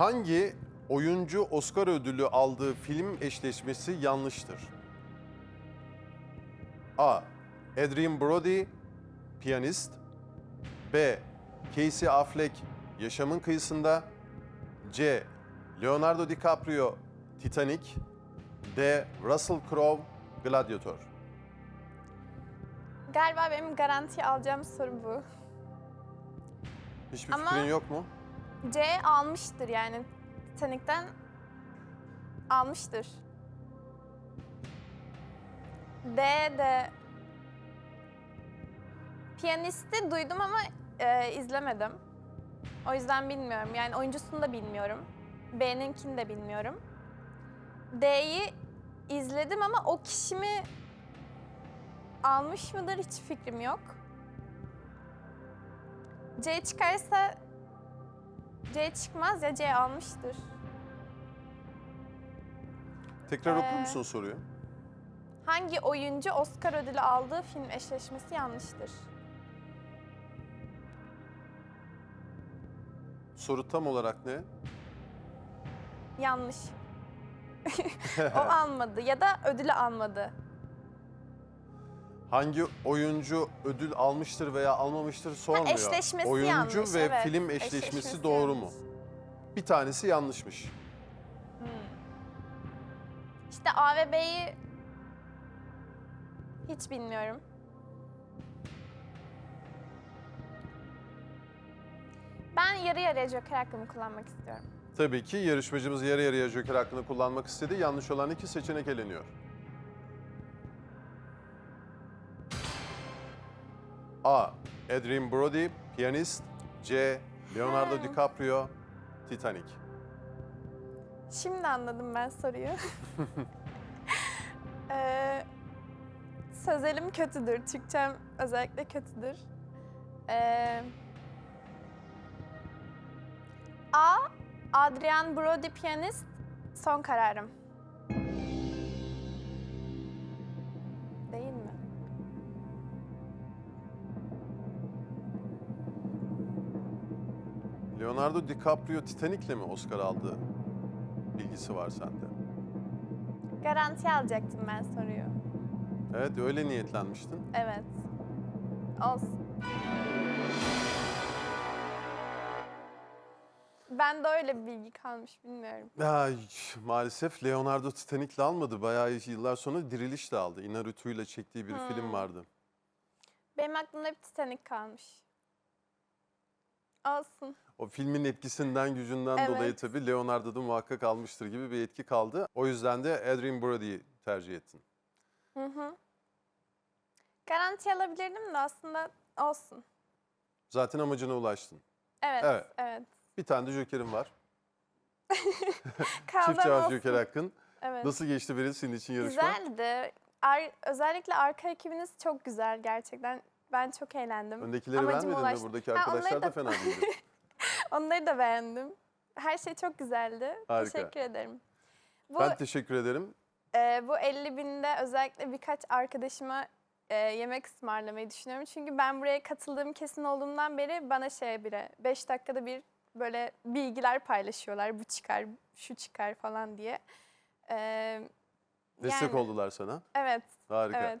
Hangi oyuncu Oscar ödülü aldığı film eşleşmesi yanlıştır? A. Adrien Brody, piyanist. B. Casey Affleck, Yaşamın Kıyısında. C. Leonardo DiCaprio, Titanic. D. Russell Crowe, Gladiator. Galiba benim garanti alacağım soru bu. Hiçbir Ama- fikrin yok mu? C almıştır yani. Titanic'ten almıştır. D de Piyanisti duydum ama e, izlemedim. O yüzden bilmiyorum. Yani oyuncusunu da bilmiyorum. B'ninkini de bilmiyorum. D'yi izledim ama o kişi mi almış mıdır hiç fikrim yok. C çıkarsa C çıkmaz ya C almıştır. Tekrar okur Ee, musun soruyu? Hangi oyuncu Oscar ödülü aldığı film eşleşmesi yanlıştır? Soru tam olarak ne? Yanlış. o almadı ya da ödülü almadı. Hangi oyuncu ödül almıştır veya almamıştır sormuyor. eşleşmesi oyuncu yanlış, ve evet. film eşleşmesi, Eşleşmesi doğru yanlış. mu? Bir tanesi yanlışmış. Hmm. İşte A ve B'yi hiç bilmiyorum. Ben yarı yarıya joker hakkımı kullanmak istiyorum. Tabii ki yarışmacımız yarı yarıya joker hakkını kullanmak istedi. Yanlış olan iki seçenek eleniyor. A. Adrien Brody, piyanist. C. Leonardo Hmm. DiCaprio, Titanic. Şimdi anladım ben soruyu. ee, sözelim kötüdür. Türkçem özellikle kötüdür. Ee, A. Adrian Brody piyanist. Son kararım. Leonardo DiCaprio Titanic'le mi Oscar aldı? Bilgisi var sende. Garanti alacaktım ben soruyu. Evet öyle niyetlenmiştin. Evet. Olsun. Ben de öyle bir bilgi kalmış bilmiyorum. Ya maalesef Leonardo Titanic'le almadı. Bayağı yıllar sonra Diriliş'le aldı. Inarritu ile çektiği bir film Hmm. vardı. Benim aklımda bir Titanic kalmış. Olsun. O filmin etkisinden, gücünden Evet. dolayı tabii Leonardo'da muhakkak almıştır gibi bir etki kaldı. O yüzden de Adrien Brody'yi tercih ettin. Hı hı. Garanti alabilirdim de aslında olsun. Zaten amacına ulaştın. Evet, Evet. evet. Bir tane de jokerin var. Çift cevap joker hakkın. Evet. Nasıl geçti Beril senin için yarışma? Güzeldi. Ar- özellikle arka ekibiniz çok güzel gerçekten. Ben çok eğlendim. Öndekileri Amacıma beğenmedin mi? ulaştım. Buradaki Ha, arkadaşlar onları da da- fena değildi. Onları da beğendim. Her şey çok güzeldi. Harika. Teşekkür ederim. Bu, ben teşekkür ederim. e, bu 50 binde özellikle birkaç arkadaşıma e, yemek ısmarlamayı düşünüyorum. Çünkü ben buraya katıldığım kesin olduğumdan beri bana şey bire 5 dakikada bir böyle bilgiler paylaşıyorlar. Bu çıkar, şu çıkar falan diye. E, Destek yani- oldular sana. Evet, Harika. evet.